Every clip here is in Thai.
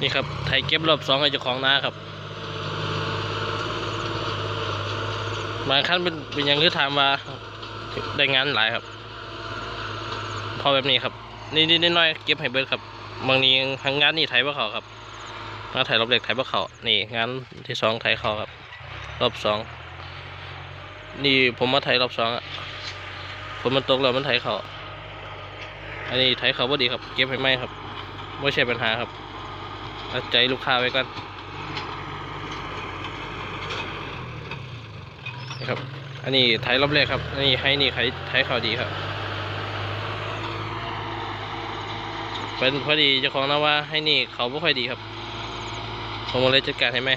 นี่ครับไทยเก็บรอบสองให้เจ้าของนาครับบางครั้งเป็นเป็นย่างที่ถามว่าได้งานหลายครับ พอแบบนี้ครับนี่นี่น้อยเก็บให้เบิดครับ บางนี้ทางงานนี่ไทยบ่เขาครับงานไทยรอบเล็กไทยบ่เขานี่งานที่สองไทยเขาครับ รอบสองนี่ผมมาไทยรอบสองอะผมมันตกแล้วมันไทยเขาอันนี้ไทยเขาบ่ดีครับ เก็บให้ไหมครับไม่ใช่ปัญหาครับ เอาใจลูกค้าไว้ก่อนนี่ครับ อันนี้ไทยรอบแรกครับ อันนี้ให้นี่ไทยไทยเขาดีครับ เป็นพอดีเจ้าของนะว่าให้นี่เขาไม่ค่อยดีครับ ผมเลยจัดการให้ไหม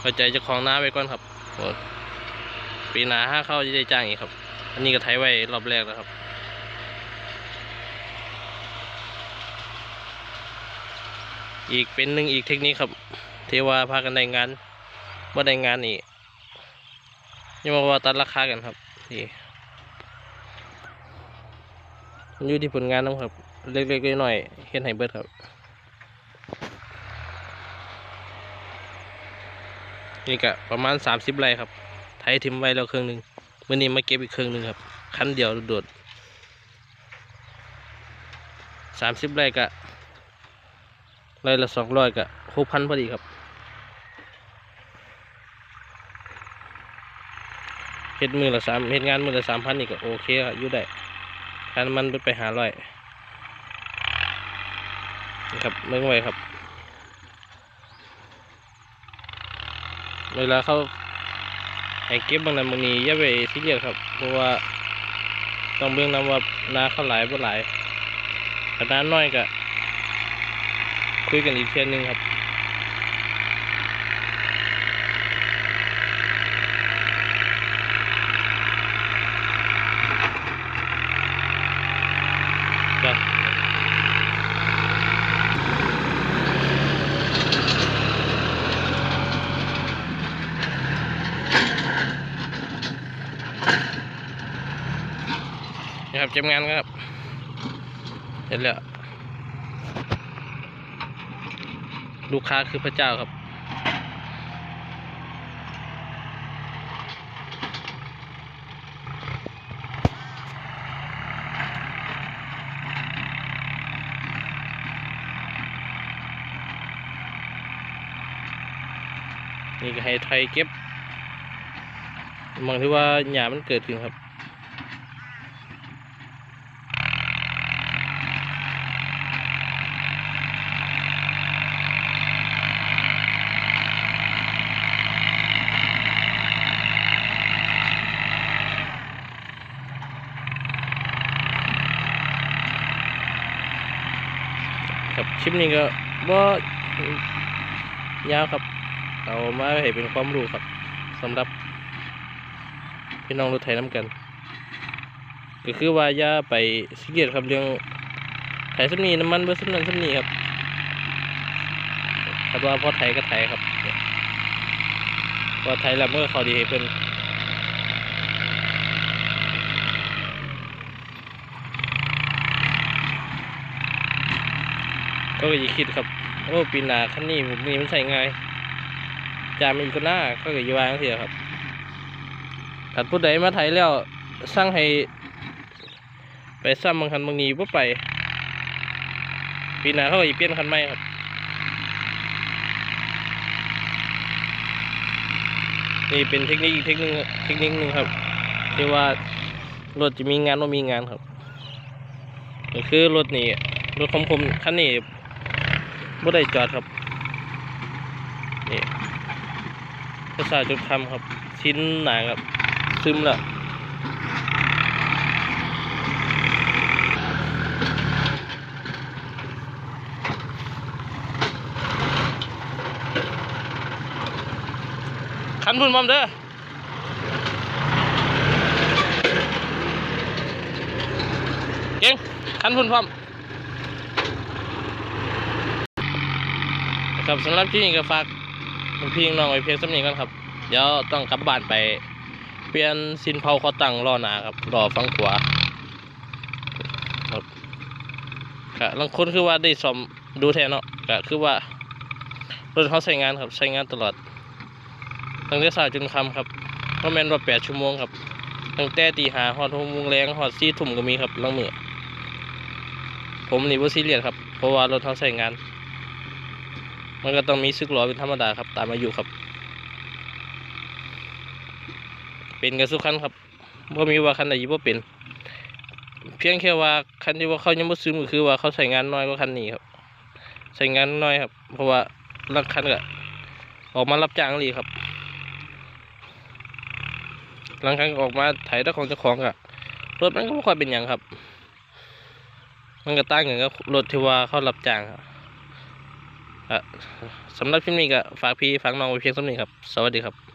เข้าใจเจ้าของน้าไว้ก่อนครับปีหนาห้าเข้าจะได้จ้างอีกครับ อันนี้ก็ไทยไว้รอบแรกแล้วครับ อีกเป็นหนึ่งอีกเทคนิคครับที่ว่าพากันได้งานว่าได้งานนี่ยังมาว่าตัดราคากันครับนี่มันอยู่ที่ผลงานนะครับ เล็กๆน้อยๆเฮ็ดให้เบิดครับนี่ก็ประมาณสามสิบไร่ครับ ไถทิมไว้แล้วเครื่องหนึ่งมื่อนี้มาเก็บอีกเครื่องหนึ่งครับ คันเดียวโดดสามสิบไร่กะ ไร่ละสองร้อยกะหกพันพอดีครับเฮ็ดมือละสามเฮ็ดงานมือละสามพันนี่ก็โอเคครับอยู่ได้คันมันไปไปหาร้อยครับเมืองไว้ครับ เวลาเขาให้เก็บบางนั้นบางนี้อย่าไปซีเรียสครับ เพราะว่าต้องเบิ่งนำว่านาเขาหลายบ่หลายถ้านาน้อยก็ คุยกันอีกเทียนหนึ่งครับจ้ะครับเก็บงานครับ เห็นแล้ว ลูกค้าคือพระเจ้าครับนี่ก็ให้ไทยเก็บมองที่ว่าหญ้ามันเกิดขึ้นครับ คลิปนี้ก็บ่ยาวครับ เอามาให้เป็นความรู้ครับสำหรับพี่น้องรถไถน้ำกัน ก็คือว่าอย่าไปซีเรียสครับเรื่องไถสำนีน้ำมันเบอร์สำนันสำนีครับครับว่าพอไถก็ไถครับพอไถแล้วเมื่อเขาดีให้เพิ่น ก็อย่าคิดครับ โอ้ปีนาคันนี้ผมนี่มันใส่ไงจามอีกก็น่าก็เกิดยวางเสียครับถ้าผู้ใดมาไทยแล้วสั่งให้ ไปซ้ำบางคันบางนี้บ่ไป ปีนาเขาอีเปลี่ยนคันใหม่ครับนี่เป็นเทคนิคอีกเทคนิคเทคนิคหนึ่งครับที่ว่ารถจะมีงานว่ามีงานครับก็คือรถนี่รถคมคมคันนี้ บ่ได้จอดครับนี่ภาษาจุดคำครับ ชิ้นหนาครับ ซึมแล้วคันพุ่นมอมเด้อเก่งคันพุ่นพร้อมนะ ครับสำหรับที่นี่ก็ฝากพี่น้องไว้เพียงสำนีกันครับ เดี๋ยวต้องกลับบ้านไป เปลี่ยนสินเผาเขาตั้งล้อหนาครับล้อฟังขวาครับก็บางคนคือว่าได้ซ่อมดูแทนเนาะก็คือว่ารถเขาใช้งานครับใช้งานตลอด ตั้งแต่เช้าจนคำครับเพราะแมนว่าแปดชั่วโมงครับตั้งแต่ตีหาฮอดหกโมงแรงฮอดสี่ทุ่มก็มีครับลางมือผมนี่บ่ซีเรียสครับ เพราะว่ารถเขาใช้งาน มันก็ต้องมีซึกหรอเป็นธรรมดาครับ ตามอายุครับ เป็นกันสุกคันครับบ่มีว่าคันไหนบ่เป็น เพียงแค่ว่าคันที่ว่าเขายังบ่ซื้อก็คือว่าเขาใช้งานน้อยกว่าคันนี้ครับใช้งานน้อยครับ เพราะว่าลักคันก็ออกมารับจ้างเลยครับหลังคันก็ออกมาไถตะของเจ้าของอะรถมันก็บ่ค่อยเป็นหยังครับ มันก็ต่างกันกับรถที่ว่าเขารับจ้างครับ สำหรับคลิปนี้ก็ฝากพี่ฝากน้องไว้เพียงเท่านี้ครับ สวัสดีครับ